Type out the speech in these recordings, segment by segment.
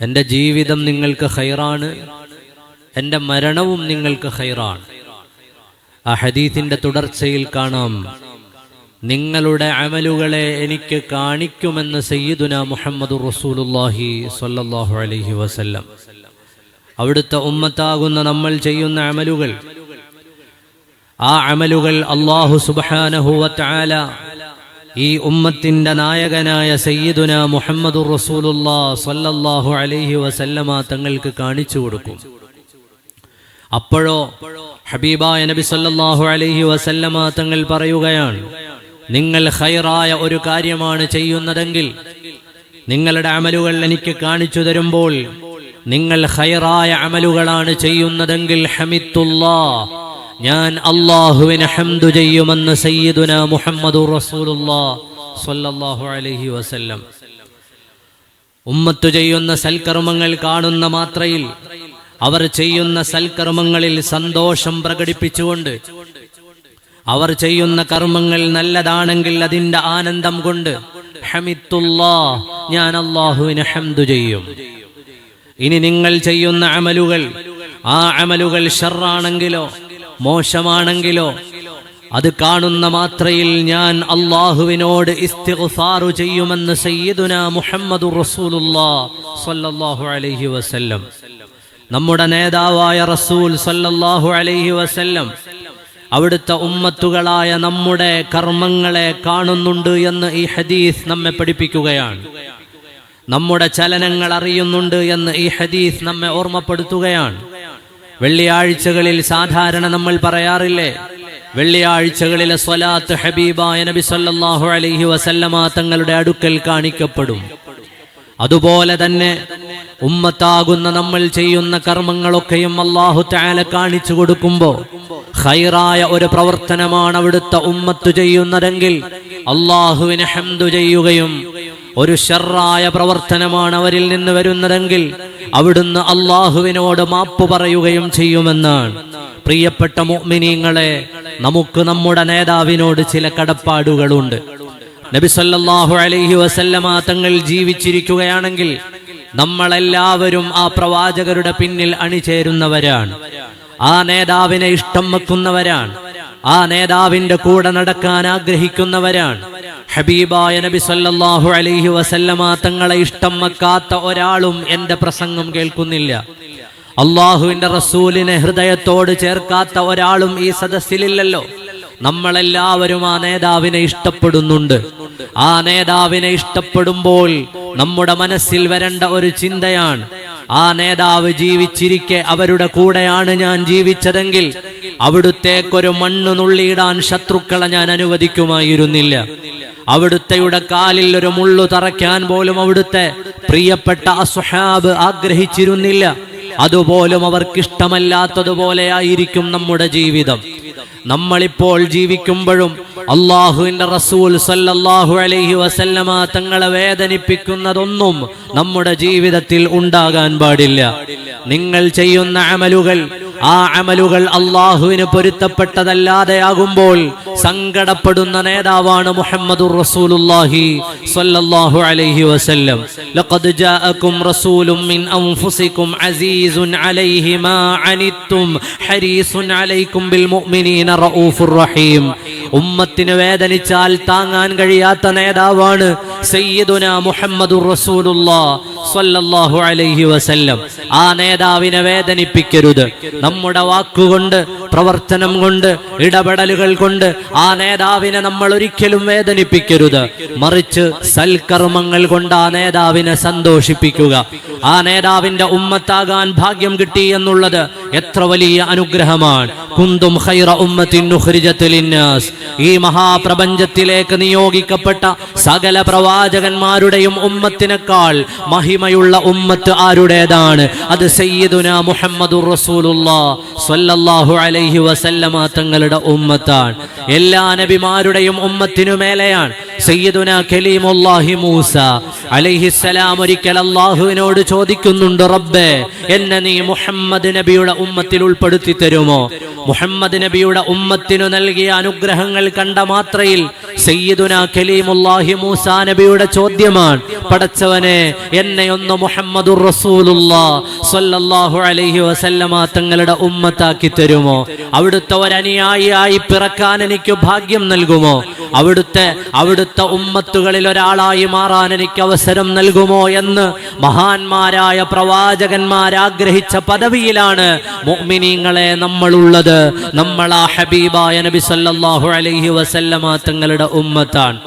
എന്റെ ജീവിതം നിങ്ങൾക്ക് ഹൈറാണ് എന്റെ മരണവും നിങ്ങൾക്ക് ഹൈറാണ് ആ ഹദീത്തിന്റെ തുടർച്ചയിൽ കാണാം നിങ്ങളുടെ അമലുകളെ എനിക്ക് കാണിക്കുമെന്ന് സയ്യിദുന മുഹമ്മദ് റസൂലുല്ലാഹി സ്വല്ലല്ലാഹു അലഹി വസല്ലം. അവിടുത്തെ ഉമ്മത്താകുന്ന നമ്മൾ ചെയ്യുന്ന അമലുകൾ ആ അമലുകൾ അള്ളാഹു സുബാനഹുവല ഈ ഉമ്മത്തിന്റെ നായകനായ സയ്യിദുന മുഹമ്മദ് റസൂലുല്ലാ സ്വല്ലല്ലാഹു അലൈഹി വസല്ലമ തങ്ങൾക്ക് കാണിച്ചു കൊടുക്കും. അപ്പോഴോ ഹബീബായ നബി സല്ലല്ലാഹു അലൈഹി വസല്ലമ തങ്ങൾ പറയുകയാണ് നിങ്ങൾ ഹൈറായ ഒരു കാര്യമാണ് ചെയ്യുന്നതെങ്കിൽ നിങ്ങളുടെ അമലുകൾ എനിക്ക് കാണിച്ചു തരുമ്പോൾ നിങ്ങൾ ഹൈറായ അമലുകളാണ് ചെയ്യുന്നതെങ്കിൽ ഹമിത്തുല്ലാ ഞാൻ അള്ളാഹുവിന് ഹംദു ചെയ്യുമെന്ന് സയ്യിദുന മുഹമ്മദ് റസൂലുല്ലാ സ്വല്ലല്ലാഹു അലൈഹി വസല്ലം. ഉമ്മത്തു ചെയ്യുന്ന സൽക്കർമ്മങ്ങൾ കാണുന്ന മാത്രയിൽ അവർ ചെയ്യുന്ന സൽക്കർമ്മങ്ങളിൽ സന്തോഷം പ്രകടിപ്പിച്ചുകൊണ്ട് അവർ ചെയ്യുന്ന കർമ്മങ്ങൾ നല്ലതാണെങ്കിൽ അതിന്റെ ആനന്ദം കൊണ്ട് ഹമിത്തുല്ലാ ഞാൻ അള്ളാഹുവിന് ഹംദു ചെയ്യും. ഇനി നിങ്ങൾ ചെയ്യുന്ന അമലുകൾ ആ അമലുകൾ ഷർറാണെങ്കിലോ മോശമാണെങ്കിലോ? അത് കാണുന്ന മാത്രയിൽ ഞാൻ അള്ളാഹുവിനോട് ഇസ്തിഗ്ഫാറു ചെയ്യുമെന്ന് സയ്യിദുന മുഹമ്മദ് റസൂലുല്ലാ സ്വല്ലല്ലാഹു അലൈഹി വസല്ലം. നമ്മുടെ നേതാവായ റസൂൽ സല്ലല്ലാഹു അലൈഹി വസല്ലം അവിടുത്തെ ഉമ്മത്തുകളായ നമ്മുടെ കർമ്മങ്ങളെ കാണുന്നുണ്ട് എന്ന് ഈ ഹദീസ് നമ്മെ പഠിപ്പിക്കുകയാണ്. നമ്മുടെ ചലനങ്ങൾ അറിയുന്നുണ്ട് എന്ന് ഈ ഹദീസ് നമ്മെ ഓർമ്മപ്പെടുത്തുകയാണ്. വെള്ളിയാഴ്ചകളിൽ സാധാരണ നമ്മൾ പറയാറില്ലേ? വെള്ളിയാഴ്ചകളിലെ സ്വലാത്ത് ഹബീബായ നബി സല്ലാഹു അലൈഹി വസല്ലമ തങ്ങളുടെ അടുക്കൽ കാണിക്കപ്പെടും. അതുപോലെ തന്നെ ഉമ്മത്താകുന്ന നമ്മൾ ചെയ്യുന്ന കർമ്മങ്ങളൊക്കെയും അള്ളാഹു താല കാണിച്ചു കൊടുക്കുമ്പോ ഹൈറായ ഒരു പ്രവർത്തനമാണ് അവിടുത്തെ ഉമ്മത്ത് ചെയ്യുന്നതെങ്കിൽ അള്ളാഹുവിനെ ഹംദു ചെയ്യുകയും ഒരു ഷെറായ പ്രവർത്തനമാണ് അവരിൽ നിന്ന് വരുന്നതെങ്കിൽ അവിടുന്ന് അള്ളാഹുവിനോട് മാപ്പ് പറയുകയും ചെയ്യുമെന്നാണ്. പ്രിയപ്പെട്ട മുഅ്മിനീങ്ങളെ നമുക്ക് നമ്മുടെ നേതാവിനോട് ചില കടപ്പാടുകളുണ്ട്. നബിസല്ലാഹു അലൈഹി വസല്ലമ തങ്ങൾ ജീവിച്ചിരിക്കുകയാണെങ്കിൽ നമ്മളെല്ലാവരും ആ പ്രവാചകരുടെ പിന്നിൽ അണിചേരുന്നവരാണ്. ആ നേതാവിനെ ഇഷ്ടം വെക്കുന്നവരാണ്. ആ നേതാവിന്റെ കൂടെ നടക്കാൻ ആഗ്രഹിക്കുന്നവരാണ്. ഹബീബായ നബി സല്ലല്ലാഹു അലൈഹി വസല്ലമ തങ്ങളെ ഇഷ്ടം വെക്കാത്ത ഒരാളും എന്റെ പ്രസംഗം കേൾക്കുന്നില്ല. അള്ളാഹുവിന്റെ റസൂലിനെ ഹൃദയത്തോട് ചേർക്കാത്ത ഒരാളും ഈ സദസ്സിലില്ലല്ലോ. നമ്മളെല്ലാവരും ആ നേതാവിനെ ഇഷ്ടപ്പെടുന്നുണ്ട്. ആ നേതാവിനെ ഇഷ്ടപ്പെടുമ്പോൾ നമ്മുടെ മനസ്സിൽ വരേണ്ട ഒരു ചിന്തയാണ്. ആ നേതാവ് ജീവിച്ചിരിക്കെ അവരുടെ കൂടെയാണ് ഞാൻ ജീവിച്ചതെങ്കിൽ അവിടുത്തേക്കൊരു മണ്ണ് നുള്ളിയിടാൻ ശത്രുക്കളെ ഞാൻ അനുവദിക്കുമായിരുന്നില്ല. അവിടുത്തെയുടെ കാലിൽ ഒരു മുള്ളു തറയ്ക്കാൻ പോലും അവിടുത്തെ പ്രിയപ്പെട്ട അസുഹാബ് ആഗ്രഹിച്ചിരുന്നില്ല. അതുപോലും അവർക്കിഷ്ടമല്ലാത്തതുപോലെയായിരിക്കും നമ്മുടെ ജീവിതം. നമ്മളിപ്പോൾ ജീവിക്കുമ്പോഴും അള്ളാഹുവിന്റെ റസൂൽ സല്ലല്ലാഹു അലൈഹി വസല്ലമ തങ്ങളെ വേദനിപ്പിക്കുന്നതൊന്നും നമ്മുടെ ജീവിതത്തിൽ ഉണ്ടാകാൻ പാടില്ല. നിങ്ങൾ ചെയ്യുന്ന അമലുകൾ ആ അമലുകൾ അള്ളാഹുവിന് പൊരുത്തപ്പെട്ടതല്ലാതെയാകുമ്പോൾ സങ്കടപ്പെടുന്ന നേതാവാണ് മുഹമ്മദുർ റസൂലുള്ളാഹി സ്വല്ലല്ലാഹു അലൈഹി വസല്ലം. ലഖദ് ജാഅകും അലൈഹി മാ ഹരീസുൻ ബിൽ മുഅ്മിനീന റഊഫുർ റഹീം. ഉമ്മത്തിന് വേദനിച്ചാൽ താങ്ങാൻ കഴിയാത്ത നേതാവാണ് സയ്യിദുന മുഹമ്മദുർ റസൂലുള്ളാ സ്വല്ലല്ലാഹു അലൈഹി വസല്ലം. ആ നേതാവിനെ വേദനിപ്പിക്കരുത്. നമ്മുടെ വാക്കുകൊണ്ട് പ്രവർത്തനം കൊണ്ട് ഇടപെടലുകൾ കൊണ്ട് ആ നേതാവിനെ നമ്മൾ ഒരിക്കലും വേദനിപ്പിക്കരുത്. മറിച്ച് സൽക്കർമ്മങ്ങൾ കൊണ്ട് ആ നേതാവിനെ സന്തോഷിപ്പിക്കുക. ആ നേതാവിന്റെ ഉമ്മത്താകാൻ ഭാഗ്യം കിട്ടി എന്നുള്ളത് എത്ര വലിയ അനുഗ്രഹമാണ്. കുന്തും ഖൈറ ഉമ്മത്തിൻ ഈ മഹാപ്രപഞ്ചത്തിലേക്ക് നിയോഗിക്കപ്പെട്ട സകല പ്രവാചകന്മാരുടെയും ഉമ്മത്തിനേക്കാൾ മഹിമയുള്ള ഉമ്മത്ത് ആരുടേതാണ്? അത് സയ്യിദുന മുഹമ്മദുർ റസൂലുള്ളാ സ്വല്ലല്ലാഹു അലൈഹി വസല്ലമ തങ്ങളുടെ ഉമ്മത്താണ്. എല്ലാ നബിമാരുടെയും ഉമ്മത്തിനു മേലെയാണ് സയ്യിദുന കലീമുല്ലാഹി മൂസ. അലൈഹിസ്സലാം ഒരിക്കൽ അള്ളാഹുവിനോട് ചോദിക്കുന്നുണ്ട് റബ്ബേ എന്നെ നീ മുഹമ്മദ് നബിയുടെ ഉമ്മത്തിൽ ഉൾപ്പെടുത്തി തരുമോ? മുഹമ്മദ് നബിയുടെ ഉമ്മത്തിനു നൽകിയ അനുഗ്രഹങ്ങൾ കണ്ട മാത്രയിൽ സയ്യിദുന കലീമുല്ലാഹി മൂസാ നബിയുടെ ചോദ്യമാണ്. പടച്ചവനെ എന്നെ ഒന്ന് മുഹമ്മദുർ റസൂലുള്ളാ സ്വല്ലല്ലാഹു അലൈഹി വസല്ലമ തങ്ങളുടെ ഉമ്മത്താക്കി തരുമോ? അവിടുത്തെ ഒരനുയായിയായി പിറക്കാൻ എനിക്ക് ഭാഗ്യം നൽകുമോ? അവിടുത്തെ അവിടുത്തെ ഉമ്മത്തുകളിൽ ഒരാളായി മാറാൻ എനിക്ക് അവസരം നൽകുമോ? എന്ന് മഹാന്മാരായ പ്രവാചകന്മാർ ആഗ്രഹിച്ച പദവിയിലാണ് മുഅ്മിനീങ്ങളെ നമ്മളുള്ളത്. നമ്മളാ ഹബീബായ നബി സല്ലല്ലാഹു അലൈഹി വസല്ലമ തങ്ങളുടെ ഉമ്മത്താണ്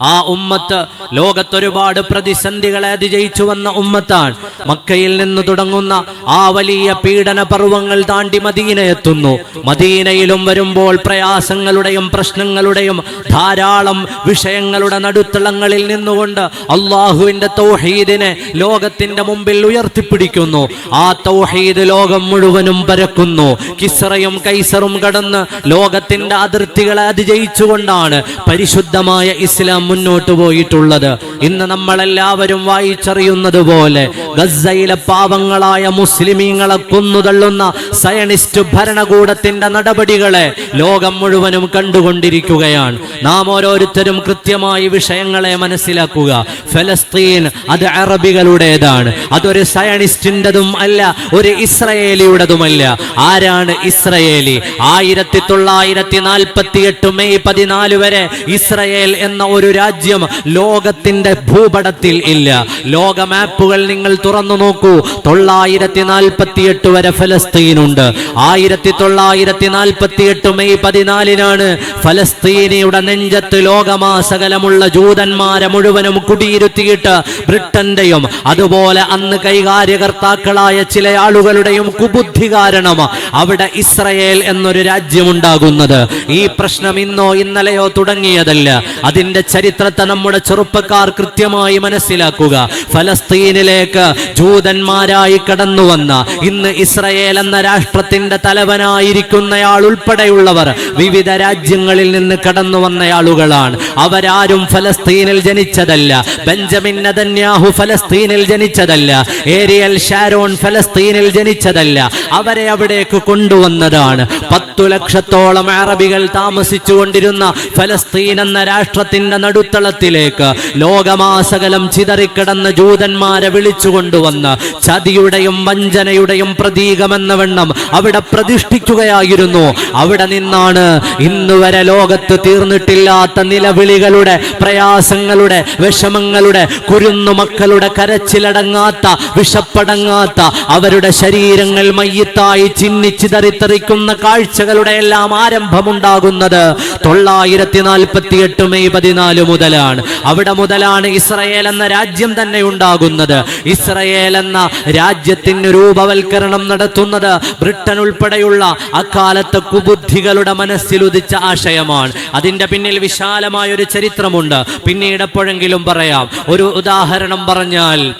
ആ ഉമ്മത്ത് ലോകത്തൊരുപാട് പ്രതിസന്ധികളെ അതിജയിച്ചു വന്ന ഉമ്മത്താണ്. മക്കയിൽ നിന്ന് തുടങ്ങുന്ന ആ വലിയ പീഡന പർവങ്ങൾ താണ്ടി മദീന എത്തുന്നു. മദീനയിലും വരുമ്പോൾ പ്രയാസങ്ങളുടെയും പ്രശ്നങ്ങളുടെയും ധാരാളം വിഷയങ്ങളുടെ നടുത്തളങ്ങളിൽ നിന്നുകൊണ്ട് അള്ളാഹുവിന്റെ തൗഹീദിനെ ലോകത്തിന്റെ മുമ്പിൽ ഉയർത്തിപ്പിടിക്കുന്നു. ആ തൗഹീദ് ലോകം മുഴുവനും പരക്കുന്നു. കിസറയും കൈസറും കടന്ന് ലോകത്തിന്റെ അതിർത്തികളെ അതിജയിച്ചുകൊണ്ടാണ് പരിശുദ്ധമായ ഇസ്ലാം മുന്നോട്ട് പോയിട്ടുള്ളത്. ഇന്ന് നമ്മളെല്ലാവരും വായിച്ചറിയുന്നത് പോലെ ഗസയിലെ പാവങ്ങളായ മുസ്ലിമീങ്ങളെ കൊന്നുതള്ളുന്ന സയണിസ്റ്റ് ഭരണകൂടത്തിന്റെ നടപടികളെ ലോകം മുഴുവനും കണ്ടുകൊണ്ടിരിക്കുകയാണ്. നാം ഓരോരുത്തരും കൃത്യമായി വിഷയങ്ങളെ മനസ്സിലാക്കുക. ഫലസ്തീൻ അത് അറബികളുടേതാണ്. അതൊരു സയണിസ്റ്റിന്റെതും അല്ല ഒരു ഇസ്രയേലിയുടേതുമല്ല. ആരാണ് ഇസ്രയേലി? ആയിരത്തി തൊള്ളായിരത്തി നാൽപ്പത്തി എട്ട് മെയ് പതിനാല് വരെ ഇസ്രയേൽ എന്ന ഒരു രാജ്യം ലോകത്തിന്റെ ഭൂപടത്തിൽ ഇല്ല. ലോക മാപ്പുകൾ നിങ്ങൾ തുറന്നു നോക്കൂ. തൊള്ളായിരത്തി നാൽപ്പത്തി എട്ട് വരെ ഫലസ്തീനുണ്ട്. ആയിരത്തി തൊള്ളായിരത്തി നാൽപ്പത്തി എട്ട് മെയ് പതിനാലിനാണ് ഫലസ്തീനിയുടെ നെഞ്ചത്ത് ലോകമാസകലമുള്ള ജൂതന്മാരെ മുഴുവനും കുടിയിരുത്തിയിട്ട് ബ്രിട്ടന്റെയും അതുപോലെ അന്ന് കൈകാര്യകർത്താക്കളായ ചില ആളുകളുടെയും കുബുദ്ധി കാരണം അവിടെ ഇസ്രയേൽ എന്നൊരു രാജ്യമുണ്ടാകുന്നത്. ഈ പ്രശ്നം ഇന്നോ ഇന്നലെയോ തുടങ്ങിയതല്ല. അതിന്റെ ചരിത്രത്തെ നമ്മുടെ ചെറുപ്പക്കാർ കൃത്യമായി മനസ്സിലാക്കുക. ഫലസ്തീനിലേക്ക് ജൂതന്മാരായി കടന്നു വന്ന ഇന്ന് ഇസ്രയേൽ എന്ന രാഷ്ട്രത്തിന്റെ തലവനായിരിക്കുന്നയാൾ ഉൾപ്പെടെയുള്ളവർ വിവിധ രാജ്യങ്ങളിൽ നിന്ന് കടന്നു വന്ന ആളുകളാണ് അവരാരും ഫലസ്തീനിൽ ജനിച്ചതല്ല. ബെഞ്ചമിൻ നദന്യാഹു ഫലസ്തീനിൽ ജനിച്ചതല്ല. ഏരിയൽ ഷാരോൺ ഫലസ്തീനിൽ ജനിച്ചതല്ല. അവരെ അവിടേക്ക് കൊണ്ടുവന്നതാണ്. പത്തു ലക്ഷത്തോളം അറബികൾ താമസിച്ചു കൊണ്ടിരുന്ന ഫലസ്തീൻ എന്ന രാഷ്ട്രത്തിന്റെ നടുത്തളത്തിലേക്ക് ലോകമാസകലം ചിതറിക്കിടന്ന ജൂതന്മാരെ വിളിച്ചു കൊണ്ടുവന്ന് ചതിയുടെയും വഞ്ചനയുടെയും പ്രതീകമെന്ന വണ്ണം അവിടെ പ്രതിഷ്ഠിക്കുകയായിരുന്നു. അവിടെ നിന്നാണ് ഇന്ന് വരെ ലോകത്ത് തീർന്നിട്ടില്ലാത്ത നിലവിളികളുടെ പ്രയാസങ്ങളുടെ വിഷമങ്ങളുടെ കുരുന്നു മക്കളുടെ കരച്ചിലടങ്ങാത്ത വിഷപ്പടങ്ങാത്ത അവരുടെ ശരീരങ്ങൾ മയ്യത്തായി ചിന്നിച്ചിതറിത്തെറിക്കുന്ന കാഴ്ചകളുടെ എല്ലാം ആരംഭമുണ്ടാകുന്നത് തൊള്ളായിരത്തി നാൽപ്പത്തി എട്ട് മെയ് പതിനാല് മുതലാണ്. അവിടെ മുതലാണ് ഇസ്രയേൽ എന്ന രാജ്യം തന്നെ ഉണ്ടാകുന്നത്. ഇസ്രയേൽ എന്ന രാജ്യത്തിന് രൂപവൽക്കരണം നടത്തുന്നത് ബ്രിട്ടൻ ഉൾപ്പെടെയുള്ള അക്കാലത്തെ കുബുദ്ധികളുടെ മനസ്സിലുദിച്ച ആശയമാണ്. അതിന്റെ പിന്നിൽ വിശാലമായ ഒരു ചരിത്രമുണ്ട്. പിന്നീട് എപ്പോഴെങ്കിലും പറയാം. ഒരു ഉദാഹരണം പറഞ്ഞാൽ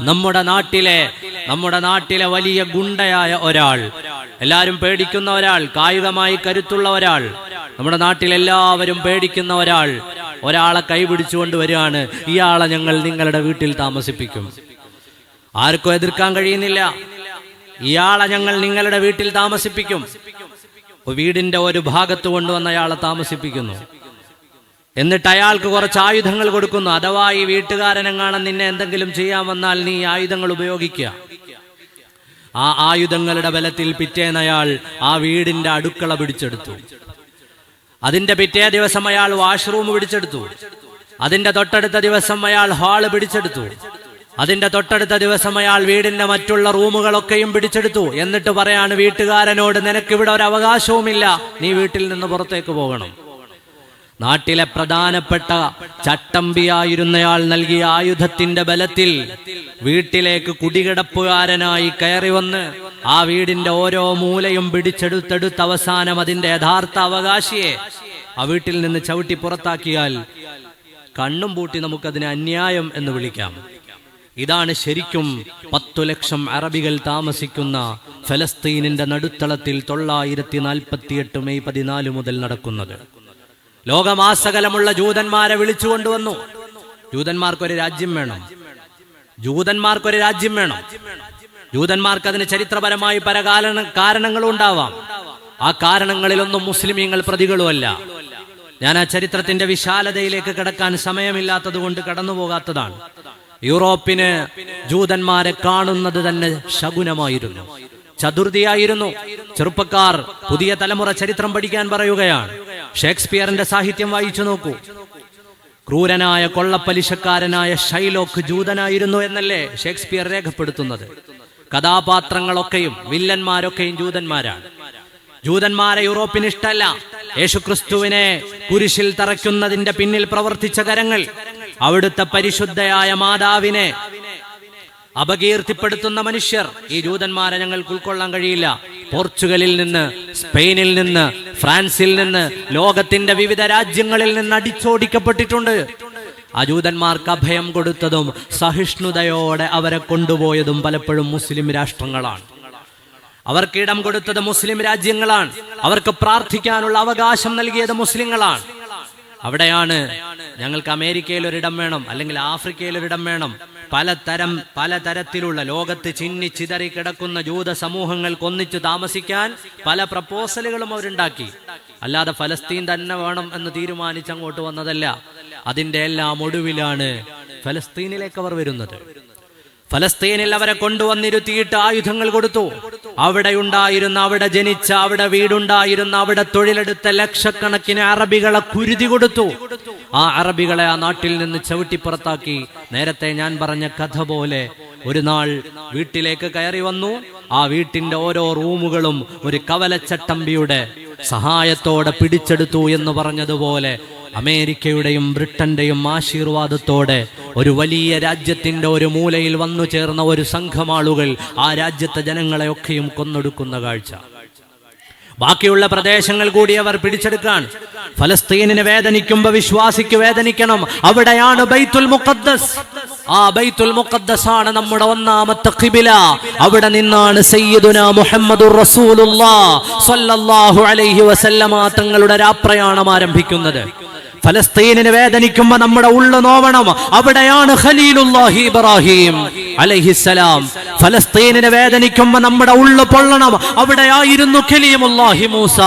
നമ്മുടെ നാട്ടിലെ നമ്മുടെ നാട്ടിലെ വലിയ ഗുണ്ടയായ ഒരാൾ എല്ലാവരും പേടിക്കുന്ന ഒരാൾ കായികമായി കരുത്തുള്ള ഒരാൾ നമ്മുടെ നാട്ടിൽ എല്ലാവരും പേടിക്കുന്ന ഒരാൾ ഒരാളെ കൈപിടിച്ചുകൊണ്ട് വരികയാണ്. ഇയാളെ ഞങ്ങൾ നിങ്ങളുടെ വീട്ടിൽ താമസിപ്പിക്കും. ആർക്കും എതിർക്കാൻ കഴിയുന്നില്ല. ഇയാളെ ഞങ്ങൾ നിങ്ങളുടെ വീട്ടിൽ താമസിപ്പിക്കും. വീടിന്റെ ഒരു ഭാഗത്ത് കൊണ്ടുവന്ന അയാളെ താമസിപ്പിക്കുന്നു. എന്നിട്ട് അയാൾക്ക് കുറച്ച് ആയുധങ്ങൾ കൊടുക്കുന്നു. അഥവാ ഈ വീട്ടുകാരനെങ്ങാണ് നിന്നെ എന്തെങ്കിലും ചെയ്യാൻ വന്നാൽ നീ ആയുധങ്ങൾ ഉപയോഗിക്കുക. ആ ആയുധങ്ങളുടെ ബലത്തിൽ പിറ്റേന്നയാൾ ആ വീടിന്റെ അടുക്കള പിടിച്ചെടുത്തു. അതിന്റെ പിറ്റേ ദിവസം അയാൾ വാഷ്റൂം പിടിച്ചെടുത്തു. അതിന്റെ തൊട്ടടുത്ത ദിവസം അയാൾ ഹാൾ പിടിച്ചെടുത്തു. അതിന്റെ തൊട്ടടുത്ത ദിവസം അയാൾ വീടിന്റെ മറ്റുള്ള റൂമുകളൊക്കെയും പിടിച്ചെടുത്തു. എന്നിട്ട് പറയാണ് വീട്ടുകാരനോട് നിനക്ക് ഇവിടെ ഒരു അവകാശവുമില്ല. നീ വീട്ടിൽ നിന്ന് പുറത്തേക്ക് പോകണം. നാട്ടിലെ പ്രധാനപ്പെട്ട ചട്ടമ്പിയായിരുന്നയാൾ നൽകിയ ആയുധത്തിന്റെ ബലത്തിൽ വീട്ടിലേക്ക് കുടികിടപ്പുകാരനായി കയറി വന്ന് ആ വീടിന്റെ ഓരോ മൂലയും പിടിച്ചെടുത്തെടുത്ത് അവസാനം അതിന്റെ യഥാർത്ഥ അവകാശിയെ ആ വീട്ടിൽ നിന്ന് ചവിട്ടി പുറത്താക്കിയാൽ കണ്ണും പൂട്ടി നമുക്കതിനെ അന്യായം എന്ന് വിളിക്കാം. ഇതാണ് ശരിക്കും പത്തു ലക്ഷം അറബികൾ താമസിക്കുന്ന ഫലസ്തീനിന്റെ നടുത്തളത്തിൽ തൊള്ളായിരത്തി നാൽപ്പത്തി എട്ട് മെയ് പതിനാല് മുതൽ നടക്കുന്നത്. ലോകമാസകലമുള്ള ജൂതന്മാരെ വിളിച്ചു കൊണ്ടുവന്നു. ജൂതന്മാർക്കൊരു രാജ്യം വേണം. ജൂതന്മാർക്കൊരു രാജ്യം വേണം. ജൂതന്മാർക്ക് അതിന് ചരിത്രപരമായി പല കാരണ കാരണങ്ങളും ഉണ്ടാവാം ആ കാരണങ്ങളിലൊന്നും മുസ്ലിമീങ്ങൾ പ്രതികളുമല്ല. ഞാൻ ആ ചരിത്രത്തിന്റെ വിശാലതയിലേക്ക് കിടക്കാൻ സമയമില്ലാത്തത് കൊണ്ട് കടന്നു പോകാത്തതാണ് യൂറോപ്പിന് ജൂതന്മാരെ കാണുന്നത് തന്നെ ശകുനമായിരുന്നു. ചതുർഥിയായിരുന്നു ചെറുപ്പക്കാർ പുതിയ തലമുറ ചരിത്രം പഠിക്കാൻ പറയുകയാണ്. ഷേക്സ്പിയറിന്റെ സാഹിത്യം വായിച്ചു നോക്കൂ. ക്രൂരനായ കൊള്ളപ്പലിശക്കാരനായ ഷൈലോക്ക് ജൂതനായിരുന്നു എന്നല്ലേ ഷേക്സ്പിയർ രേഖപ്പെടുത്തുന്നത്? കഥാപാത്രങ്ങളൊക്കെയും വില്ലന്മാരൊക്കെയും ജൂതന്മാരാണ്. ജൂതന്മാരെ യൂറോപ്പിന് ഇഷ്ടമല്ല യേശുക്രിസ്തുവിനെ കുരിശിൽ തറയ്ക്കുന്നതിന്റെ പിന്നിൽ പ്രവർത്തിച്ച കരങ്ങൾ അവിടുത്തെ പരിശുദ്ധയായ മാതാവിനെ അപകീർത്തിപ്പെടുത്തുന്ന മനുഷ്യർ. ഈ ജൂതന്മാരെ ഞങ്ങൾക്ക് ഉൾക്കൊള്ളാൻ കഴിയില്ല. പോർച്ചുഗലിൽ നിന്ന് സ്പെയിനിൽ നിന്ന് ഫ്രാൻസിൽ നിന്ന് ലോകത്തിന്റെ വിവിധ രാജ്യങ്ങളിൽ നിന്ന് അടിച്ചോടിക്കപ്പെട്ടിട്ടുണ്ട്. ആ ജൂതന്മാർക്ക് അഭയം കൊടുത്തതും സഹിഷ്ണുതയോടെ അവരെ കൊണ്ടുപോയതും പലപ്പോഴും മുസ്ലിം രാഷ്ട്രങ്ങളാണ്. അവർക്ക് ഇടം കൊടുത്തത് മുസ്ലിം രാജ്യങ്ങളാണ്. അവർക്ക് പ്രാർത്ഥിക്കാനുള്ള അവകാശം നൽകിയത് മുസ്ലിങ്ങളാണ്. അവിടെയാണ് ഞങ്ങൾക്ക് അമേരിക്കയിൽ ഒരിടം വേണം അല്ലെങ്കിൽ ആഫ്രിക്കയിൽ ഒരിടം വേണം. പലതരം പലതരത്തിലുള്ള ലോകത്ത് ചിന്നി ചിതറി കിടക്കുന്ന ജൂത സമൂഹങ്ങൾക്ക് ഒന്നിച്ചു താമസിക്കാൻ പല പ്രപ്പോസലുകളും അവരുണ്ടാക്കി. അല്ലാതെ ഫലസ്തീൻ തന്നെ വേണം എന്ന് തീരുമാനിച്ച് അങ്ങോട്ട് വന്നതല്ല. അതിന്റെ എല്ലാം ഒടുവിലാണ് ഫലസ്തീനിലേക്ക് അവർ വരുന്നത്. ഫലസ്തീനിൽ അവരെ കൊണ്ടുവന്നിരുത്തിയിട്ട് ആയുധങ്ങൾ കൊടുത്തു. അവിടെ ഉണ്ടായിരുന്ന അവിടെ ജനിച്ച അവിടെ വീടുണ്ടായിരുന്ന അവിടെ തൊഴിലെടുത്ത ലക്ഷക്കണക്കിന് അറബികളെ കുരുതി കൊടുത്തു. ആ അറബികളെ ആ നാട്ടിൽ നിന്ന് ചവിട്ടി പുറത്താക്കി. നേരത്തെ ഞാൻ പറഞ്ഞ കഥ പോലെ ഒരു നാൾ വീട്ടിലേക്ക് കയറി വന്നു. ആ വീട്ടിന്റെ ഓരോ റൂമുകളും ഒരു കവലച്ചട്ടമ്പിയുടെ സഹായത്തോടെ പിടിച്ചെടുത്തു എന്ന് പറഞ്ഞതുപോലെ അമേരിക്കയുടെയും ബ്രിട്ടന്റെയും ആശീർവാദത്തോടെ ഒരു വലിയ രാജ്യത്തിന്റെ ഒരു മൂലയിൽ വന്നു ചേർന്ന ഒരു സംഘമാളുകൾ ആ രാജ്യത്തെ ജനങ്ങളെയൊക്കെയും കൊന്നൊടുക്കുന്ന കാഴ്ച. ബാക്കിയുള്ള പ്രദേശങ്ങൾ കൂടി അവർ പിടിച്ചെടുക്കാൻ ഫലസ്തീനിന് വേദനിക്കുമ്പോ വിശ്വാസിക്ക് വേദനിക്കണം. അവിടെയാണ് ബൈത്തുൽ മുഖദ്ദസ്. ആ ബൈത്തുൽ മുഖദ്ദസാണ് നമ്മുടെ ഒന്നാമത്തെ ഖിബില. അവിടെ നിന്നാണ് സയ്യിദുന മുഹമ്മദുർ റസൂലുള്ളാ സ്വല്ലല്ലാഹു അലൈഹി വസല്ലമ തങ്ങളുടെ രാപ്രയാണം ആരംഭിക്കുന്നത്. ഫലസ്തീനിന് വേദനിക്കുമ്പോ നമ്മുടെ ഉള്ളു നോവണം. അവിടെയാണ് ഖലീലുല്ലാഹി ഇബ്രാഹിം അലൈഹിസ്സലാം. ഫലസ്തീനിന് വേദനിക്കുമ്പോ നമ്മുടെ ഉള്ളു പൊള്ളണം. അവിടെയായിരുന്നു ആയിരുന്നു മൂസ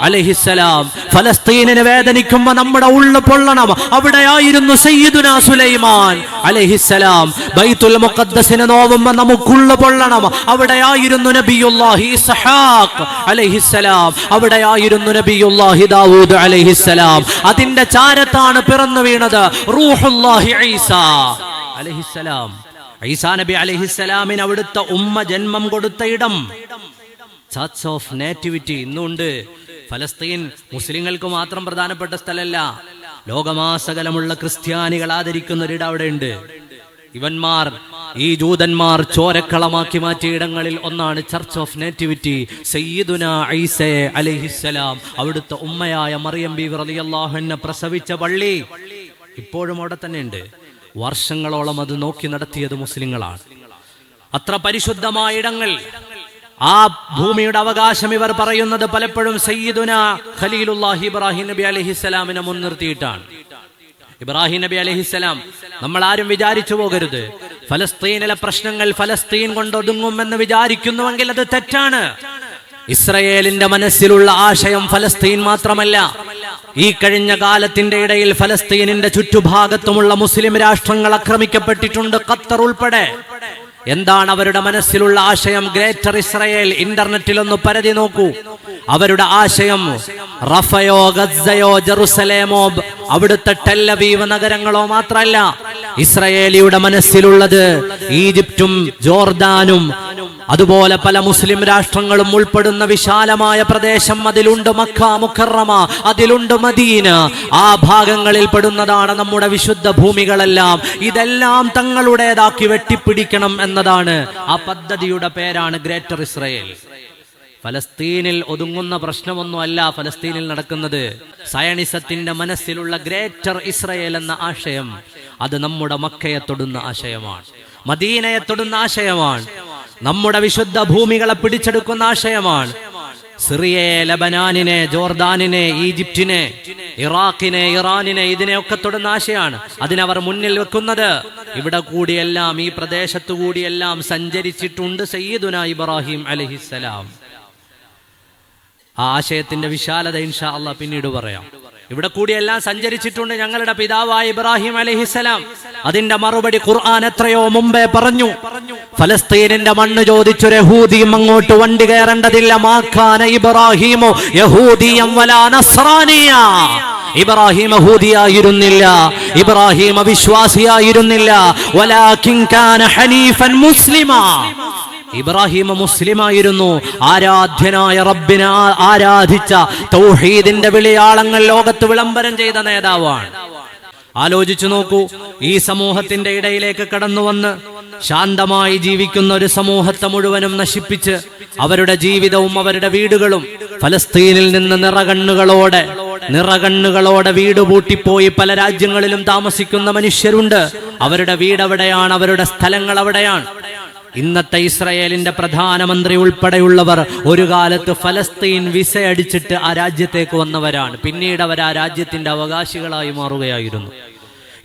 അലൈഹിസ്സലാം. ഫലസ്തീനിന് വേദനിക്കുമ്പോ നമ്മുടെ ഉള്ളു പൊള്ളണം. അവിടെയായിരുന്നു സയ്യിദുന സുലൈമാൻ അലൈഹിസ്സലാം. ബൈത്തുൽ മുഖദ്ദസിന് നോവുമ്പോ നമുക്കുള്ളു പൊള്ളണം. അവിടെയായിരുന്നു നബിയുല്ലാഹി ഇസ്ഹാഖ് അലൈഹിസ്സലാം. അവിടെയായിരുന്നു നബിയുല്ലാഹി ദാവൂദ് അലൈഹിസ്സലാം. അതിന്റെ ചാരത്താണ് പിറന്നു വീണത് റൂഹുല്ലാഹി ഈസ അലൈഹിസ്സലാം. ഈസാ നബി അലഹിസ്സലാമിന് അവിടുത്തെ ഉമ്മ ജന്മം കൊടുത്ത ഇടം. ചർച്ച് ഓഫ് നേറ്റിവിറ്റി ഇന്നുണ്ട്. ഫലസ്തീൻ മുസ്ലിങ്ങൾക്ക് മാത്രം പ്രധാനപ്പെട്ട സ്ഥലമല്ല. ലോകമാസകലമുള്ള ക്രിസ്ത്യാനികൾ ആദരിക്കുന്ന ഒരിടം അവിടെ ഉണ്ട് ഇവന്മാർ ഈ ജൂതന്മാർ ചോരക്കളമാക്കി മാറ്റിയ ഇടങ്ങളിൽ ഒന്നാണ് ചർച്ച് ഓഫ് നേറ്റിവിറ്റി സയ്യിദുന ഐസേ അലൈഹിസ്സലാം അവിടുത്തെ ഉമ്മയായ മറിയം ബി റളിയല്ലാഹുവിനെ പ്രസവിച്ച പള്ളി. ഇപ്പോഴും അവിടെ തന്നെ ഉണ്ട് വർഷങ്ങളോളം അത് നോക്കി നടത്തിയത് മുസ്ലിങ്ങളാണ്. അത്ര പരിശുദ്ധമായ ഇടങ്ങൾ ആ ഭൂമിയുടെ അവകാശം ഇവർ പറയുന്നത് പലപ്പോഴും സയ്യിദുന ഖലീലുല്ലാഹി ഇബ്രാഹിം നബി അലഹിസ്സലാമിനെ മുൻനിർത്തിയിട്ടാണ്. ഇബ്രാഹിം നബി അലഹിസ്സലാം നമ്മൾ ആരും വിചാരിച്ചു പോകരുത്. ഫലസ്തീനിലെ പ്രശ്നങ്ങൾ ഫലസ്തീൻ കൊണ്ടൊതുങ്ങുമെന്ന് വിചാരിക്കുന്നുവെങ്കിൽ അത് തെറ്റാണ്. ഇസ്രയേലിന്റെ മനസ്സിലുള്ള ആശയം ഫലസ്തീൻ മാത്രമല്ല ഈ കഴിഞ്ഞ കാലത്തിന്റെ ഇടയിൽ ഫലസ്തീനിന്റെ ചുറ്റുഭാഗത്തുമുള്ള മുസ്ലിം രാഷ്ട്രങ്ങൾ ആക്രമിക്കപ്പെട്ടിട്ടുണ്ട് ഖത്തർ ഉൾപ്പെടെ. എന്താണ് അവരുടെ മനസ്സിലുള്ള ആശയം? ഗ്രേറ്റർ ഇസ്രയേൽ ഇന്റർനെറ്റിൽ ഒന്ന് പരതി നോക്കൂ. അവരുടെ ആശയം റഫയോ ഗസയോ ജെറുസലേമോ അവിടുത്തെ ടെല്ലവീവ് നഗരങ്ങളോ മാത്രമല്ല. ഇസ്രയേലിയുടെ മനസ്സിലുള്ളത് ഈജിപ്തും ജോർദാനും അതുപോലെ പല മുസ്ലിം രാഷ്ട്രങ്ങളും ഉൾപ്പെടുന്ന വിശാലമായ പ്രദേശം അതിലുണ്ട് മക്ക മുക്കറമ അതിലുണ്ട് മദീന. ആ ഭാഗങ്ങളിൽ പെടുന്നതാണ് നമ്മുടെ വിശുദ്ധ ഭൂമികളെല്ലാം. ഇതെല്ലാം തങ്ങളുടേതാക്കി വെട്ടിപ്പിടിക്കണം എന്നതാണ് ആ പദ്ധതിയുടെ പേരാണ് ഗ്രേറ്റർ ഇസ്രയേൽ. ഫലസ്തീനിൽ ഒതുങ്ങുന്ന പ്രശ്നമൊന്നുമല്ല ഫലസ്തീനിൽ നടക്കുന്നത്. സയണിസത്തിന്റെ മനസ്സിലുള്ള ഗ്രേറ്റർ ഇസ്രയേൽ എന്ന ആശയം അത് നമ്മുടെ മക്കയെ തൊടുന്ന ആശയമാണ്. മദീനയെ തൊടുന്ന ആശയമാണ്. നമ്മുടെ വിശുദ്ധ ഭൂമികളെ പിടിച്ചെടുക്കുന്ന ആശയമാണ്. സിറിയയെ ലബനാനിനെ ജോർദാനിനെ ഈജിപ്റ്റിനെ ഇറാഖിനെ ഇറാനിനെ ഇതിനെയൊക്കെ തൊടുന്ന ആശയാണ്. അതിനവർ മുന്നിൽ വെക്കുന്നത് ഇവിടെ കൂടിയെല്ലാം ഈ പ്രദേശത്തു കൂടിയെല്ലാം സഞ്ചരിച്ചിട്ടുണ്ട് സയ്യിദുന ഇബ്രാഹിം അലഹിസലാം ആ ആശയത്തിന്റെ വിശാലത ഇൻഷാ അള്ളാഹ് പിന്നീട് പറയാം. ഇവിടെ കൂടി എല്ലാം സഞ്ചരിച്ചിട്ടുണ്ട് ഞങ്ങളുടെ പിതാവായ ഇബ്രാഹിം അലഹിസലാം അതിന്റെ മറുപടി ഖുർആൻ എത്രയോ മുമ്പേ പറഞ്ഞു. ഫലസ്തീനിന്റെ മണ്ണ് ചോദിച്ചൊരു യഹൂദിയും അങ്ങോട്ട് വണ്ടി കയറേണ്ടതില്ല മാഖാന ഇബ്രാഹിമോ യഹൂദിയം വലാ ഇബ്രാഹിം യഹൂദിയായിരുന്നില്ല ഇബ്രാഹിം അവിശ്വാസിയായിരുന്നില്ല. കാന ഹനീഫൻ മുസ്ലിമാ. ഇബ്രാഹിം മുസ്ലിമായിരുന്നു. ആരാധ്യനായ റബ്ബിനെ ആരാധിച്ച തൗഹീദിന്റെ വിളിയാളങ്ങൾ ലോകത്ത് വിളംബരം ചെയ്ത നേതാവാണ്. ആലോചിച്ചു നോക്കൂ ഈ സമൂഹത്തിന്റെ ഇടയിലേക്ക് കടന്നു വന്ന് ശാന്തമായി ജീവിക്കുന്ന ഒരു സമൂഹത്തെ മുഴുവനും നശിപ്പിച്ച് അവരുടെ ജീവിതവും അവരുടെ വീടുകളും ഫലസ്തീനിൽ നിന്ന് നിറകണ്ണുകളോടെ നിറകണ്ണുകളോടെ വീട് പൂട്ടിപ്പോയി പല രാജ്യങ്ങളിലും താമസിക്കുന്ന മനുഷ്യരുണ്ട്. അവരുടെ വീട് എവിടെയാണ് അവരുടെ സ്ഥലങ്ങൾ എവിടെയാണ് ഇന്നത്തെ ഇസ്രയേലിന്റെ പ്രധാനമന്ത്രി ഉൾപ്പെടെയുള്ളവർ ഒരു കാലത്ത് ഫലസ്തീൻ വിസ അടിച്ചിട്ട് ആ രാജ്യത്തേക്ക് വന്നവരാണ്. പിന്നീട് അവർ ആ രാജ്യത്തിന്റെ അവകാശികളായി മാറുകയായിരുന്നു.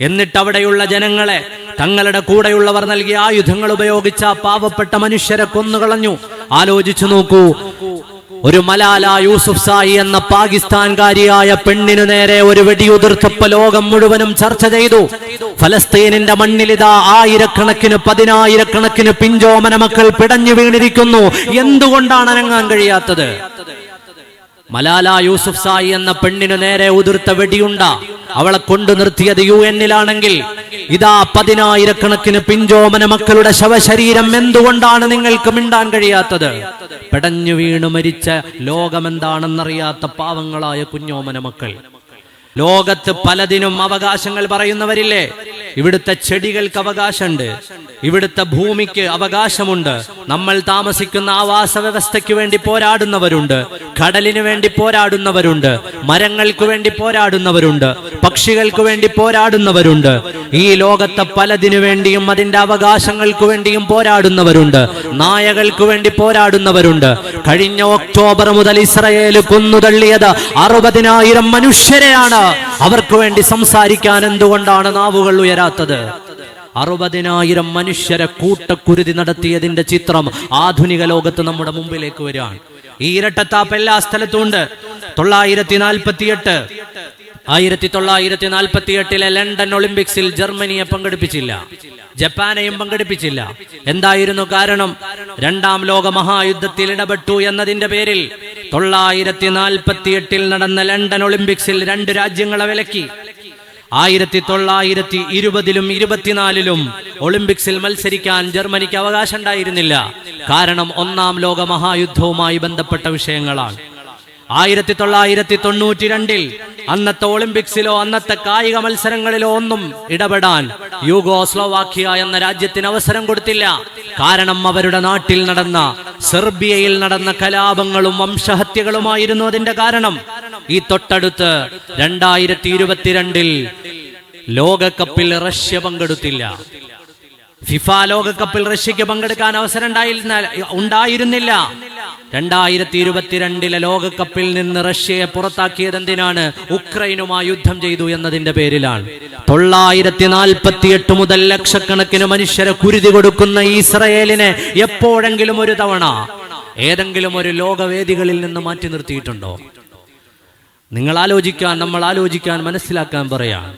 എന്നിട്ട് അവിടെയുള്ള ജനങ്ങളെ തങ്ങളുടെ കൂടെയുള്ളവർ നൽകിയ ആയുധങ്ങൾ ഉപയോഗിച്ച പാവപ്പെട്ട മനുഷ്യരെ കൊന്നുകളഞ്ഞു. ആലോചിച്ചു നോക്കൂ ഒരു മലാല യൂസുഫ് സായി എന്ന പാകിസ്ഥാൻകാരിയായ പെണ്ണിനു നേരെ ഒരു വെടിയുതിർത്തപ്പ ലോകം മുഴുവനും ചർച്ച ചെയ്തു. ഫലസ്തീനിന്റെ മണ്ണിലിതാ ആയിരക്കണക്കിന് പതിനായിരക്കണക്കിന് പിഞ്ചോമന മക്കൾ പിടഞ്ഞു വീണിരിക്കുന്നു. എന്തുകൊണ്ടാണ് അനങ്ങാൻ കഴിയാത്തത്? മലാല യൂസുഫ് സായി എന്ന പെണ്ണിനു നേരെ ഉതിർത്ത വെടിയുണ്ട. അവളെ കൊണ്ടു നിർത്തിയത് യു എന്നിലാണെങ്കിൽ ഇതാ പതിനായിരക്കണക്കിന് പിഞ്ചോമന മക്കളുടെ ശവശരീരം എന്തുകൊണ്ടാണ് നിങ്ങൾക്ക് മിണ്ടാൻ കഴിയാത്തത്? പെടഞ്ഞു വീണു മരിച്ച ലോകമെന്താണെന്നറിയാത്ത പാവങ്ങളായ കുഞ്ഞോമന മക്കൾ. ലോകത്ത് പലതിനും അവകാശങ്ങൾ പറയുന്നവരില്ലേ? ഇവിടുത്തെ ചെടികൾക്ക് അവകാശമുണ്ട്. ഇവിടുത്തെ ഭൂമിക്ക് അവകാശമുണ്ട്. നമ്മൾ താമസിക്കുന്ന ആവാസ വ്യവസ്ഥയ്ക്ക് വേണ്ടി പോരാടുന്നവരുണ്ട്. കടലിന് വേണ്ടി പോരാടുന്നവരുണ്ട്. മരങ്ങൾക്ക് വേണ്ടി പോരാടുന്നവരുണ്ട്. പക്ഷികൾക്ക് വേണ്ടി പോരാടുന്നവരുണ്ട്. ഈ ലോകത്തെ പലതിനു വേണ്ടിയും അതിന്റെ അവകാശങ്ങൾക്ക് വേണ്ടിയും പോരാടുന്നവരുണ്ട്. നായകൾക്ക് വേണ്ടി പോരാടുന്നവരുണ്ട്. കഴിഞ്ഞ ഒക്ടോബർ മുതൽ ഇസ്രയേൽ കൊന്നുതള്ളിയത് അറുപതിനായിരം മനുഷ്യരെയാണ്. അവർക്ക് വേണ്ടി സംസാരിക്കാൻ എന്തുകൊണ്ടാണ് നാവുകൾ ഉയരാത്തത് അറുപതിനായിരം മനുഷ്യരെ കൂട്ടക്കുരുതി നടത്തിയതിന്റെ ചിത്രം ആധുനിക ലോകത്ത് നമ്മുടെ മുമ്പിലേക്ക് വരികയാണ്. ഈ ഇരട്ടത്താപ്പ് എല്ലാ സ്ഥലത്തും ഉണ്ട്. തൊള്ളായിരത്തി നാൽപ്പത്തിയെട്ട് ആയിരത്തി തൊള്ളായിരത്തി നാൽപ്പത്തി എട്ടിലെ ലണ്ടൻ ഒളിമ്പിക്സിൽ ജർമ്മനിയെ പങ്കെടുപ്പിച്ചില്ല. ജപ്പാനെയും പങ്കെടുപ്പിച്ചില്ല. എന്തായിരുന്നു കാരണം? രണ്ടാം ലോക മഹായുദ്ധത്തിൽ ഇടപെട്ടു എന്നതിന്റെ പേരിൽ തൊള്ളായിരത്തി നാൽപ്പത്തി നടന്ന ലണ്ടൻ ഒളിമ്പിക്സിൽ രണ്ട് രാജ്യങ്ങളെ വിലക്കി. ആയിരത്തി തൊള്ളായിരത്തി ഇരുപതിലും ഇരുപത്തിനാലിലും ഒളിമ്പിക്സിൽ മത്സരിക്കാൻ ജർമ്മനിക്ക് അവകാശം ഉണ്ടായിരുന്നില്ല കാരണം ഒന്നാം ലോക മഹായുദ്ധവുമായി ബന്ധപ്പെട്ട വിഷയങ്ങളാണ്. ആയിരത്തി തൊള്ളായിരത്തി തൊണ്ണൂറ്റി രണ്ടിൽ അന്നത്തെ ഒളിമ്പിക്സിലോ അന്നത്തെ കായിക മത്സരങ്ങളിലോ ഒന്നും ഇടപെടാൻ യൂഗോസ്ലോവാക്യ എന്ന രാജ്യത്തിന് അവസരം കൊടുത്തില്ല. കാരണം അവരുടെ നാട്ടിൽ നടന്ന സെർബിയയിൽ നടന്ന കലാപങ്ങളും വംശഹത്യകളുമായിരുന്നു അതിന്റെ കാരണം. ഈ തൊട്ടടുത്ത് രണ്ടായിരത്തി ഇരുപത്തിരണ്ടിൽ ലോകകപ്പിൽ റഷ്യ പങ്കെടുത്തില്ല. ഫിഫ ലോകകപ്പിൽ റഷ്യക്ക് പങ്കെടുക്കാൻ അവസരം ഉണ്ടായിരുന്ന ഉണ്ടായിരുന്നില്ല. രണ്ടായിരത്തി ഇരുപത്തിരണ്ടിലെ ലോകകപ്പിൽ നിന്ന് റഷ്യയെ പുറത്താക്കിയത് എന്തിനാണ് ഉക്രൈനുമായി യുദ്ധം ചെയ്തു എന്നതിന്റെ പേരിലാണ്. തൊള്ളായിരത്തി നാൽപ്പത്തി എട്ട് മുതൽ ലക്ഷക്കണക്കിന് മനുഷ്യരെ കുരുതി കൊടുക്കുന്ന ഇസ്രയേലിനെ എപ്പോഴെങ്കിലും ഒരു തവണ ഏതെങ്കിലും ഒരു ലോകവേദികളിൽ നിന്ന് മാറ്റി നിർത്തിയിട്ടുണ്ടോ? നിങ്ങൾ ആലോചിക്കാൻ നമ്മൾ ആലോചിക്കാൻ മനസ്സിലാക്കാൻ പറയാം.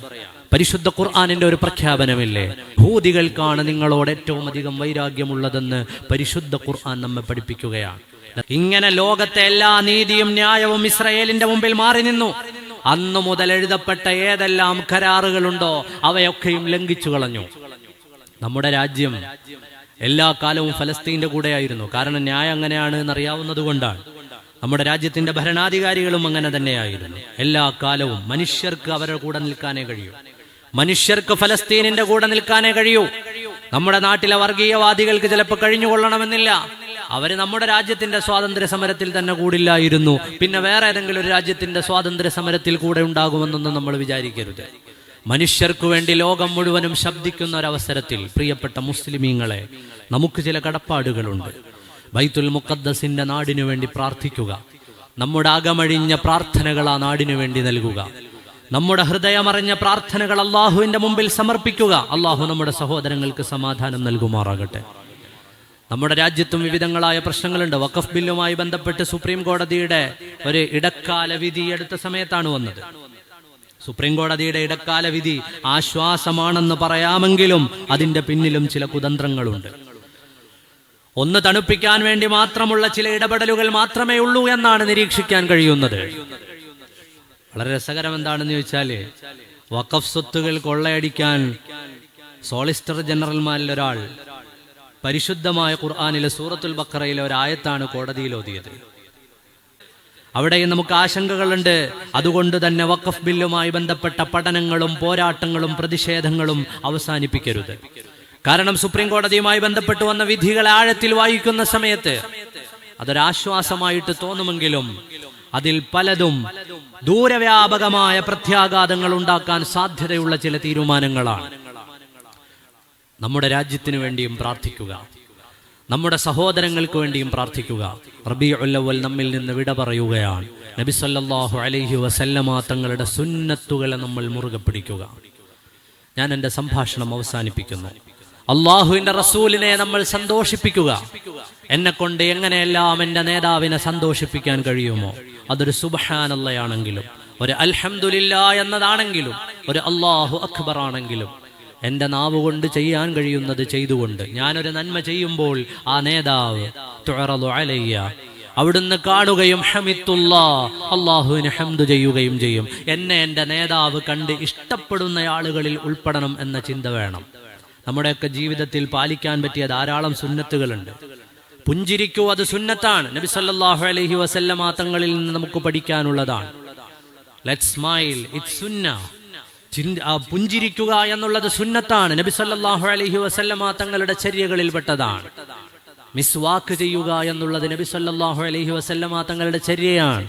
പരിശുദ്ധ ഖുർആാനിന്റെ ഒരു പ്രഖ്യാപനമില്ലേ? ഭൂതികൾക്കാണ് നിങ്ങളോട് ഏറ്റവും അധികം വൈരാഗ്യമുള്ളതെന്ന് പരിശുദ്ധ ഖുർആൻ നമ്മെ പഠിപ്പിക്കുകയാണ്. ഇങ്ങനെ ലോകത്തെ എല്ലാ നീതിയും ന്യായവും ഇസ്രയേലിന്റെ മുമ്പിൽ മാറി നിന്നു. അന്നു മുതൽ എഴുതപ്പെട്ട ഏതെല്ലാം കരാറുകളുണ്ടോ അവയൊക്കെയും ലംഘിച്ചു കളഞ്ഞു. നമ്മുടെ രാജ്യം എല്ലാ കാലവും ഫലസ്തീന്റെ കൂടെയായിരുന്നു. കാരണം ന്യായം അങ്ങനെയാണ് എന്നറിയാവുന്നത് കൊണ്ടാണ്. നമ്മുടെ രാജ്യത്തിന്റെ ഭരണാധികാരികളും അങ്ങനെ തന്നെയായിരുന്നു. എല്ലാ കാലവും മനുഷ്യർക്ക് അവരുടെ കൂടെ നിൽക്കാനേ കഴിയൂ. മനുഷ്യർക്ക് ഫലസ്തീനിന്റെ കൂടെ നിൽക്കാനേ കഴിയൂ. നമ്മുടെ നാട്ടിലെ വർഗീയവാദികൾക്ക് ചിലപ്പോൾ കഴിഞ്ഞുകൊള്ളണമെന്നില്ല. അവർ നമ്മുടെ രാജ്യത്തിന്റെ സ്വാതന്ത്ര്യ സമരത്തിൽ തന്നെ കൂടില്ലായിരുന്നു. പിന്നെ വേറെ ഏതെങ്കിലും ഒരു രാജ്യത്തിന്റെ സ്വാതന്ത്ര്യ സമരത്തിൽ കൂടെ ഉണ്ടാകുമെന്നൊന്നും നമ്മൾ വിചാരിക്കരുത്. മനുഷ്യർക്കു വേണ്ടി ലോകം മുഴുവനും ശബ്ദിക്കുന്ന ഒരവസരത്തിൽ പ്രിയപ്പെട്ട മുസ്ലിമീങ്ങളെ നമുക്ക് ചില കടപ്പാടുകളുണ്ട്. ബൈത്തുൽ മുഖദ്ദസിന്റെ നാടിനു വേണ്ടി പ്രാർത്ഥിക്കുക. നമ്മുടെ അകമഴിഞ്ഞ പ്രാർത്ഥനകൾ ആ നാടിനു വേണ്ടി നൽകുക. നമ്മുടെ ഹൃദയമറിഞ്ഞ പ്രാർത്ഥനകൾ അള്ളാഹുവിന്റെ മുമ്പിൽ സമർപ്പിക്കുക. അള്ളാഹു നമ്മുടെ സഹോദരങ്ങൾക്ക് സമാധാനം നൽകുമാറാകട്ടെ. നമ്മുടെ രാജ്യത്തും വിവിധങ്ങളായ പ്രശ്നങ്ങളുണ്ട്. വഖഫ് ബില്ലുമായി ബന്ധപ്പെട്ട് സുപ്രീം കോടതിയുടെ ഒരു ഇടക്കാല വിധി എടുത്ത സമയത്താണ് വന്നത്. സുപ്രീം കോടതിയുടെ ഇടക്കാല വിധി ആശ്വാസമാണെന്ന് പറയാമെങ്കിലും അതിന്റെ പിന്നിലും ചില കുതന്ത്രങ്ങളുണ്ട്. ഒന്ന് തണുപ്പിക്കാൻ വേണ്ടി മാത്രമുള്ള ചില ഇടപെടലുകൾ മാത്രമേ ഉള്ളൂ എന്നാണ് നിരീക്ഷിക്കാൻ കഴിയുന്നത്. വളരെ രസകരം എന്താണെന്ന് ചോദിച്ചാൽ വഖഫ് സ്വത്തുകൾ കൊള്ളയടിക്കാൻ സോളിസ്റ്റർ ജനറൽമാരിൽ ഒരാൾ പരിശുദ്ധമായ ഖുർആാനിലെ സൂറത്തുൽ ബക്കറയിലെ ഒരായത്താണ് കോടതിയിൽ ഓതിയത്. അവിടെയും നമുക്ക് ആശങ്കകളുണ്ട്. അതുകൊണ്ട് തന്നെ വഖഫ് ബില്ലുമായി ബന്ധപ്പെട്ട പഠനങ്ങളും പോരാട്ടങ്ങളും പ്രതിഷേധങ്ങളും അവസാനിപ്പിക്കരുത്. കാരണം സുപ്രീം കോടതിയുമായി ബന്ധപ്പെട്ട് വന്ന വിധികൾ ആഴത്തിൽ വായിക്കുന്ന സമയത്ത് അതൊരാശ്വാസമായിട്ട് തോന്നുമെങ്കിലും അതിൽ പലതും ദൂരവ്യാപകമായ പ്രത്യാഘാതങ്ങൾ ഉണ്ടാക്കാൻ സാധ്യതയുള്ള ചില തീരുമാനങ്ങളാണ്. നമ്മുടെ രാജ്യത്തിനു വേണ്ടിയും പ്രാർത്ഥിക്കുക. നമ്മുടെ സഹോദരങ്ങൾക്ക് വേണ്ടിയും പ്രാർത്ഥിക്കുക. റബിഉല്ലവൽ നമ്മിൽ നിന്ന് വിട പറയുകയാണ്. നബി സല്ലല്ലാഹു അലൈഹി വസല്ലമ തങ്ങളുടെ സുന്നത്തുകളെ നമ്മൾ മുറുകെ പിടിക്കുക. ഞാൻ എന്റെ സംഭാഷണം അവസാനിപ്പിക്കുന്നു. അള്ളാഹുവിന്റെ റസൂലിനെ നമ്മൾ സന്തോഷിപ്പിക്കുക. എന്നെ കൊണ്ട് എങ്ങനെയെല്ലാം എന്റെ നേതാവിനെ സന്തോഷിപ്പിക്കാൻ കഴിയുമോ? അതൊരു സുബഹാനല്ലയാണെങ്കിലും ഒരു അൽഹംദുലില്ല എന്നതാണെങ്കിലും ഒരു അള്ളാഹു അക്ബർ ആണെങ്കിലും എന്റെ നാവ് കൊണ്ട് ചെയ്യാൻ കഴിയുന്നത് ചെയ്തുകൊണ്ട് ഞാനൊരു നന്മ ചെയ്യുമ്പോൾ ആ നേതാവ് അലയ്യ അവിടുന്ന് കാണുകയും ഹമിത്തുള്ള അള്ളാഹുവിന് ഹംദ് ചെയ്യുകയും ചെയ്യും. എന്നെ എന്റെ നേതാവ് കണ്ട് ഇഷ്ടപ്പെടുന്ന ആളുകളിൽ ഉൾപ്പെടണം എന്ന ചിന്ത വേണം. നമ്മുടെയൊക്കെ ജീവിതത്തിൽ പാലിക്കാൻ പറ്റിയ ധാരാളം സുന്നത്തുകളുണ്ട്. പുഞ്ചിരിക്കൂ അത് സുന്നത്താണ്. നബി സല്ലാഹു അലഹി വസല്ലമ തങ്ങളിൽ നിന്ന് നമുക്ക് പഠിക്കാനുള്ളതാണ്. സ്മൈൽ പുഞ്ചിരിക്കുക എന്നുള്ളത് സുന്നത്താണ്. നബി സല്ലാഹു അലഹി വസല്ലമ പെട്ടതാണ് മിസ് വാക്ക് ചെയ്യുക എന്നുള്ളത് നബി സല്ലാഹു അലഹി വസല്ലമ തങ്ങളുടെ ചര്യയാണ്.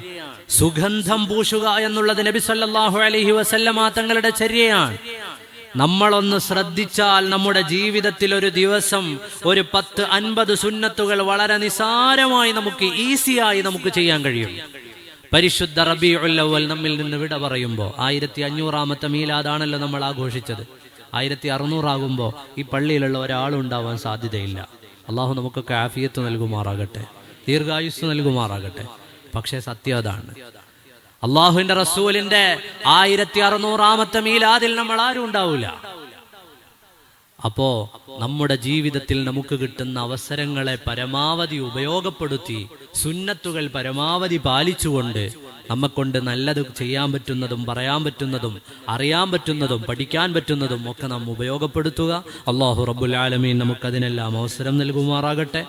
സുഗന്ധം പൂശുക എന്നുള്ളത് നബി സല്ലാഹു അലഹി വസല്ലമ തങ്ങളുടെ ചര്യയാണ്. നമ്മളൊന്ന് ശ്രദ്ധിച്ചാൽ നമ്മുടെ ജീവിതത്തിൽ ഒരു ദിവസം ഒരു പത്ത് അൻപത് സുന്നത്തുകൾ വളരെ നിസാരമായി നമുക്ക് ഈസിയായി നമുക്ക് ചെയ്യാൻ കഴിയും. പരിശുദ്ധ റബിഉല്ലവൽ നമ്മിൽ നിന്ന് വിട പറയുമ്പോൾ ആയിരത്തി അഞ്ഞൂറാമത്തെ മീലാദാണല്ലോ നമ്മൾ ആഘോഷിച്ചത്. ആയിരത്തി അറുന്നൂറാകുമ്പോൾ ഈ പള്ളിയിലുള്ള ഒരാളുണ്ടാവാൻ സാധ്യതയില്ല. അള്ളാഹു നമുക്കൊക്കെ ആഫിയത്ത് നൽകുമാറാകട്ടെ ദീർഘായുസ് നൽകുമാറാകട്ടെ. പക്ഷേ സത്യം അതാണ്. അള്ളാഹുവിന്റെ റസൂലിന്റെ ആയിരത്തി അറുന്നൂറാമത്തെ മീലാദിൽ നമ്മൾ ആരും ഉണ്ടാവില്ല അപ്പോ നമ്മുടെ ജീവിതത്തിൽ നമുക്ക് കിട്ടുന്ന അവസരങ്ങളെ പരമാവധി ഉപയോഗപ്പെടുത്തി സുന്നത്തുകൾ പരമാവധി പാലിച്ചുകൊണ്ട് നമ്മക്കൊണ്ട് നല്ലത് ചെയ്യാൻ പറ്റുന്നതും പറയാൻ പറ്റുന്നതും അറിയാൻ പറ്റുന്നതും പഠിക്കാൻ പറ്റുന്നതും ഒക്കെ നാം ഉപയോഗപ്പെടുത്തുക. അള്ളാഹു റബ്ബുൽ ആലമീൻ നമുക്കതിനെല്ലാം അവസരം നൽകുമാറാകട്ടെ.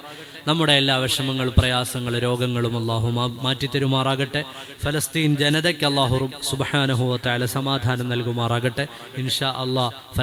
നമ്മുടെ എല്ലാ വിഷമങ്ങൾ പ്രയാസങ്ങൾ രോഗങ്ങളും അള്ളാഹു മാറ്റിത്തരുമാറാകട്ടെ. ഫലസ്തീൻ ജനതയ്ക്ക് അള്ളാഹു സുബാനഹുവത്തായ സമാധാനം നൽകുമാറാകട്ടെ. ഇൻഷാ അള്ളാഹ്